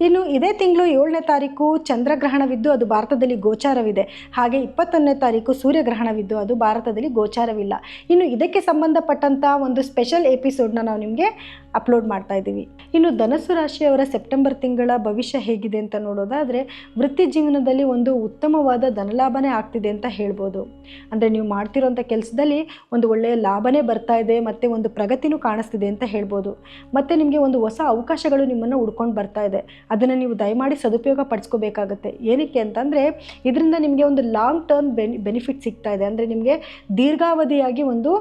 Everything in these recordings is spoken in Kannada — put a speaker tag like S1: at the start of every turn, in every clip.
S1: ಇನ್ನು ಇದೇ ತಿಂಗಳು ಏಳನೇ ತಾರೀಕು ಚಂದ್ರಗ್ರಹಣವಿದ್ದು ಅದು ಭಾರತದಲ್ಲಿ ಗೋಚಾರವಿದೆ. ಹಾಗೆ ಇಪ್ಪತ್ತೊಂದನೇ ತಾರೀಕು ಸೂರ್ಯಗ್ರಹಣವಿದ್ದು ಅದು ಭಾರತದಲ್ಲಿ ಗೋಚಾರವಿಲ್ಲ. ಇನ್ನು ಇದಕ್ಕೆ ಸಂಬಂಧಪಟ್ಟಂಥ ಒಂದು ಸ್ಪೆಷಲ್ ಎಪಿಸೋಡ್ನ ನಾವು ನಿಮಗೆ ಅಪ್ಲೋಡ್ ಮಾಡ್ತಾ ಇದ್ದೀವಿ. ಇನ್ನು ಧನಸ್ಸು ರಾಶಿಯವರ ಸೆಪ್ಟೆಂಬರ್ ತಿಂಗಳ ಭವಿಷ್ಯ ಹೇಗಿದೆ ಅಂತ ನೋಡೋದಾದರೆ ವೃತ್ತಿ ಜೀವನದಲ್ಲಿ ಒಂದು ಉತ್ತಮವಾದ ಧನಲಾಭನೇ ಆಗ್ತಿದೆ ಅಂತ ಹೇಳ್ಬೋದು. ಅಂದರೆ ನೀವು ಮಾಡ್ತಿರೋಂಥ ಕೆಲಸದಲ್ಲಿ ಒಂದು ಒಳ್ಳೆಯ ಲಾಭನೇ ಬರ್ತಾ ಇದೆ, ಮತ್ತು ಒಂದು ಪ್ರಗತಿನೂ ಕಾಣಿಸ್ತಿದೆ ಅಂತ ಹೇಳ್ಬೋದು. ಮತ್ತು ನಿಮಗೆ ಒಂದು ಹೊಸ ಅವಕಾಶಗಳು ನಿಮ್ಮನ್ನು ಹುಡ್ಕೊಂಡು ಬರ್ತಾ ಇದೆ. ಅದನ್ನು ನೀವು ದಯಮಾಡಿ ಸದುಪಯೋಗ ಪಡಿಸ್ಕೋಬೇಕಾಗತ್ತೆ. ಏನಕ್ಕೆ ಅಂತಂದರೆ, ಇದರಿಂದ ನಿಮಗೆ ಒಂದು ಲಾಂಗ್ ಟರ್ಮ್ ಬೆನಿ ಬೆನಿಫಿಟ್ ಸಿಗ್ತಾ ಇದೆ. ಅಂದರೆ ನಿಮಗೆ ದೀರ್ಘಾವಧಿಯಾಗಿ ಒಂದು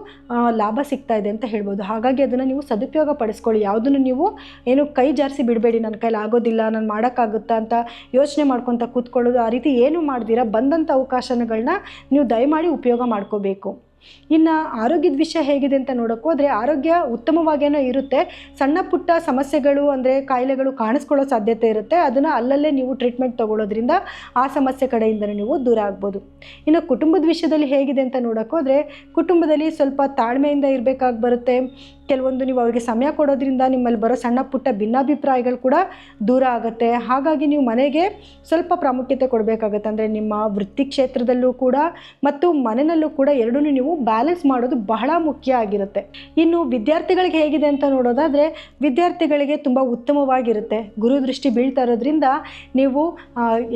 S1: ಲಾಭ ಸಿಗ್ತಾ ಇದೆ ಅಂತ ಹೇಳ್ಬೋದು. ಹಾಗಾಗಿ ಅದನ್ನು ನೀವು ಸದುಪಯೋಗ ಪಡಿಸ್ಕೊಳ್ಳಿ. ಯಾವುದನ್ನು ನೀವು ಏನು ಕೈ ಜಾರಿಸಿ ಬಿಡಬೇಡಿ ನನ್ನ ಕೈಲಿ ಆಗೋದಿಲ್ಲ, ನಾನು ಮಾಡೋಕ್ಕಾಗುತ್ತಾ ಅಂತ ಯೋಚನೆ ಮಾಡ್ಕೊತ ಕೂತ್ಕೊಳ್ಳೋದು, ಆ ರೀತಿ ಏನು ಮಾಡ್ದಿರ ಬಂದಂಥ ಅವಕಾಶಗಳನ್ನ ನೀವು ದಯಮಾಡಿ ಉಪಯೋಗ ಮಾಡ್ಕೋಬೇಕು. ಇನ್ನು ಆರೋಗ್ಯದ ವಿಷಯ ಹೇಗಿದೆ ಅಂತ ನೋಡೋಕ್ಕೋದ್ರೆ ಹೋದರೆ ಆರೋಗ್ಯ ಉತ್ತಮವಾಗೇನೋ ಇರುತ್ತೆ. ಸಣ್ಣ ಪುಟ್ಟ ಸಮಸ್ಯೆಗಳು ಅಂದರೆ ಕಾಯಿಲೆಗಳು ಕಾಣಿಸ್ಕೊಳ್ಳೋ ಸಾಧ್ಯತೆ ಇರುತ್ತೆ. ಅದನ್ನು ಅಲ್ಲಲ್ಲೇ ನೀವು ಟ್ರೀಟ್ಮೆಂಟ್ ತೊಗೊಳ್ಳೋದ್ರಿಂದ ಆ ಸಮಸ್ಯೆ ಕಡೆಯಿಂದ ನೀವು ದೂರ ಆಗ್ಬೋದು. ಇನ್ನು ಕುಟುಂಬದ ವಿಷಯದಲ್ಲಿ ಹೇಗಿದೆ ಅಂತ ನೋಡೋಕ್ಕೋದ್ರೆ ಕುಟುಂಬದಲ್ಲಿ ಸ್ವಲ್ಪ ತಾಳ್ಮೆಯಿಂದ ಇರಬೇಕಾಗಿ ಬರುತ್ತೆ. ಕೆಲವೊಂದು ನೀವು ಅವರಿಗೆ ಸಮಯ ಕೊಡೋದ್ರಿಂದ ನಿಮ್ಮಲ್ಲಿ ಬರೋ ಸಣ್ಣ ಪುಟ್ಟ ಭಿನ್ನಾಭಿಪ್ರಾಯಗಳು ಕೂಡ ದೂರ ಆಗುತ್ತೆ. ಹಾಗಾಗಿ ನೀವು ಮನೆಗೆ ಸ್ವಲ್ಪ ಪ್ರಾಮುಖ್ಯತೆ ಕೊಡಬೇಕಾಗತ್ತೆ. ಅಂದರೆ ನಿಮ್ಮ ವೃತ್ತಿ ಕ್ಷೇತ್ರದಲ್ಲೂ ಕೂಡ ಮತ್ತು ಮನೆಯಲ್ಲೂ ಕೂಡ ಎರಡೂ ನೀವು ಬ್ಯಾಲೆನ್ಸ್ ಮಾಡೋದು ಬಹಳ ಮುಖ್ಯ ಆಗಿರುತ್ತೆ. ಇನ್ನು ವಿದ್ಯಾರ್ಥಿಗಳಿಗೆ ಹೇಗಿದೆ ಅಂತ ನೋಡೋದಾದರೆ ವಿದ್ಯಾರ್ಥಿಗಳಿಗೆ ತುಂಬ ಉತ್ತಮವಾಗಿರುತ್ತೆ. ಗುರು ದೃಷ್ಟಿ ಬೀಳ್ತಾ ಇರೋದ್ರಿಂದ ನೀವು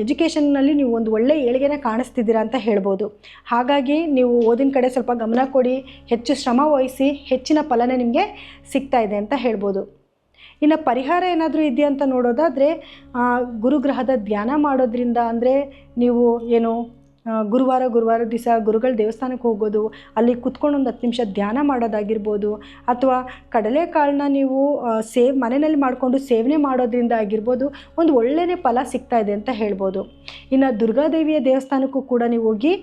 S1: ಎಜುಕೇಷನ್ನಲ್ಲಿ ನೀವು ಒಂದು ಒಳ್ಳೆ ಏಳಿಗೆನ ಕಾಣಿಸ್ತಿದ್ದೀರಾ ಅಂತ ಹೇಳ್ಬೋದು. ಹಾಗಾಗಿ ನೀವು ಓದಿನ ಕಡೆ ಸ್ವಲ್ಪ ಗಮನ ಕೊಡಿ, ಹೆಚ್ಚು ಶ್ರಮ ವಹಿಸಿ, ಹೆಚ್ಚಿನ ಫಲನೇ ನಿಮಗೆ ಸಿಗ್ತಾ ಇದೆ ಅಂತ ಹೇಳ್ಬೋದು. ಇನ್ನು ಪರಿಹಾರ ಏನಾದರೂ ಇದೆಯಾ ಅಂತ ನೋಡೋದಾದರೆ ಗುರುಗ್ರಹದ ಧ್ಯಾನ ಮಾಡೋದ್ರಿಂದ ಅಂದರೆ ನೀವು ಏನು ಗುರುವಾರ ಗುರುವಾರ ದಿವಸ ಗುರುಗಳ ದೇವಸ್ಥಾನಕ್ಕೆ ಹೋಗೋದು, ಅಲ್ಲಿ ಕುತ್ಕೊಂಡು ಒಂದು ಹತ್ತು ನಿಮಿಷ ಧ್ಯಾನ ಮಾಡೋದಾಗಿರ್ಬೋದು, ಅಥವಾ ಕಡಲೆಕಾಳನ್ನ ನೀವು ಸೇವ್ ಮನೆಯಲ್ಲಿ ಮಾಡಿಕೊಂಡು ಸೇವನೆ ಮಾಡೋದ್ರಿಂದ ಆಗಿರ್ಬೋದು, ಒಂದು ಒಳ್ಳೆಯ ಫಲ ಸಿಗ್ತಾ ಇದೆ ಅಂತ ಹೇಳ್ಬೋದು. ಇನ್ನು ದುರ್ಗಾದೇವಿಯ ದೇವಸ್ಥಾನಕ್ಕೂ ಕೂಡ ನೀವು ಹೋಗಿ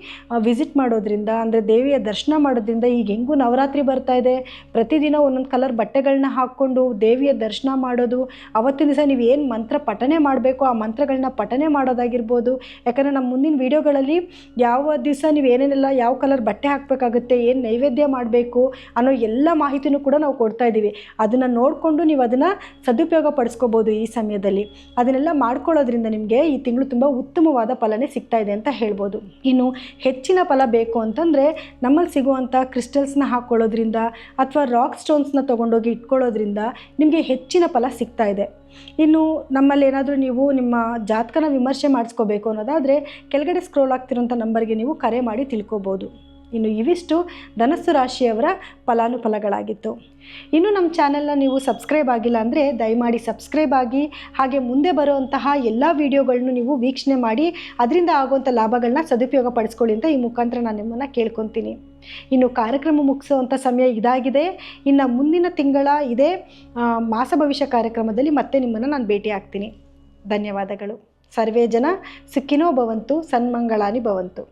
S1: ವಿಸಿಟ್ ಮಾಡೋದ್ರಿಂದ, ಅಂದರೆ ದೇವಿಯ ದರ್ಶನ ಮಾಡೋದ್ರಿಂದ ಈಗ ಹೆಂಗೂ ನವರಾತ್ರಿ ಬರ್ತಾ ಇದೆ. ಪ್ರತಿದಿನ ಒಂದೊಂದು ಕಲರ್ ಬಟ್ಟೆಗಳನ್ನ ಹಾಕ್ಕೊಂಡು ದೇವಿಯ ದರ್ಶನ ಮಾಡೋದು, ಅವತ್ತಿನ ದಿವಸ ನೀವು ಏನು ಮಂತ್ರ ಪಠನೆ ಮಾಡಬೇಕು ಆ ಮಂತ್ರಗಳನ್ನ ಪಠನೆ ಮಾಡೋದಾಗಿರ್ಬೋದು. ಯಾಕಂದರೆ ನಮ್ಮ ಮುಂದಿನ ವೀಡಿಯೋಗಳಲ್ಲಿ ಯಾವ ದಿವಸ ನೀವು ಏನೇನೆಲ್ಲ, ಯಾವ ಕಲರ್ ಬಟ್ಟೆ ಹಾಕಬೇಕಾಗುತ್ತೆ, ಏನು ನೈವೇದ್ಯ ಮಾಡಬೇಕು ಅನ್ನೋ ಎಲ್ಲ ಮಾಹಿತಿನೂ ಕೂಡ ನಾವು ಕೊಡ್ತಾ ಇದ್ದೀವಿ. ಅದನ್ನು ನೋಡಿಕೊಂಡು ನೀವು ಅದನ್ನು ಸದುಪಯೋಗ ಪಡಿಸ್ಕೋಬೋದು ಈ ಸಮಯದಲ್ಲಿ. ಅದನ್ನೆಲ್ಲ ಮಾಡ್ಕೊಳ್ಳೋದ್ರಿಂದ ನಿಮಗೆ ಈ ತಿಂಗಳು ತುಂಬ ಉತ್ತಮವಾದ ಫಲನೇ ಸಿಗ್ತಾ ಇದೆ ಅಂತ ಹೇಳ್ಬೋದು. ಇನ್ನು ಹೆಚ್ಚಿನ ಫಲ ಬೇಕು ಅಂತಂದರೆ ನಮ್ಮಲ್ಲಿ ಸಿಗುವಂಥ ಕ್ರಿಸ್ಟಲ್ಸ್ನ ಹಾಕ್ಕೊಳ್ಳೋದ್ರಿಂದ ಅಥವಾ ರಾಕ್ ಸ್ಟೋನ್ಸ್ನ ತೊಗೊಂಡೋಗಿ ಇಟ್ಕೊಳ್ಳೋದ್ರಿಂದ ನಿಮಗೆ ಹೆಚ್ಚಿನ ಫಲ ಸಿಗ್ತಾ ಇದೆ. ಇನ್ನು ನಮ್ಮಲ್ಲಿ ಏನಾದರೂ ನೀವು ನಿಮ್ಮ ಜಾತಕನ ವಿಮರ್ಶೆ ಮಾಡಿಸ್ಕೋಬೇಕು ಅನ್ನೋದಾದರೆ ಕೆಳಗಡೆ ಸ್ಕ್ರೋಲ್ ಆಗ್ತಿರೋಂಥ ನಂಬರ್ಗೆ ನೀವು ಕರೆ ಮಾಡಿ ತಿಳ್ಕೊಬೋದು. ಇನ್ನು ಇವಿಷ್ಟು ಧನಸ್ಸು ರಾಶಿಯವರ ಫಲಾನುಫಲಗಳಾಗಿತ್ತು. ಇನ್ನು ನಮ್ಮ ಚಾನೆಲ್ನ ನೀವು ಸಬ್ಸ್ಕ್ರೈಬ್ ಆಗಿಲ್ಲ ಅಂದರೆ ದಯಮಾಡಿ ಸಬ್ಸ್ಕ್ರೈಬ್ ಆಗಿ, ಹಾಗೆ ಮುಂದೆ ಬರುವಂತಹ ಎಲ್ಲ ವೀಡಿಯೋಗಳನ್ನು ನೀವು ವೀಕ್ಷಣೆ ಮಾಡಿ, ಅದರಿಂದ ಆಗುವಂಥ ಲಾಭಗಳನ್ನ ಸದುಪಯೋಗ ಪಡಿಸ್ಕೊಳ್ಳಿ ಅಂತ ಈ ಮುಖಾಂತರ ನಾನು ನಿಮ್ಮನ್ನು ಕೇಳ್ಕೊತೀನಿ. ಇನ್ನು ಕಾರ್ಯಕ್ರಮ ಮುಗಿಸುವಂಥ ಸಮಯ ಇದಾಗಿದೆ. ಇನ್ನು ಮುಂದಿನ ತಿಂಗಳ ಇದೇ ಮಾಸ ಭವಿಷ್ಯ ಕಾರ್ಯಕ್ರಮದಲ್ಲಿ ಮತ್ತೆ ನಿಮ್ಮನ್ನು ನಾನು ಭೇಟಿ ಆಗ್ತೀನಿ. ಧನ್ಯವಾದಗಳು. ಸರ್ವೇ ಜನ ಸಿಕ್ಕಿನೋ ಭವಂತು, ಸನ್ಮಂಗಳಾನಿ ಭವಂತು.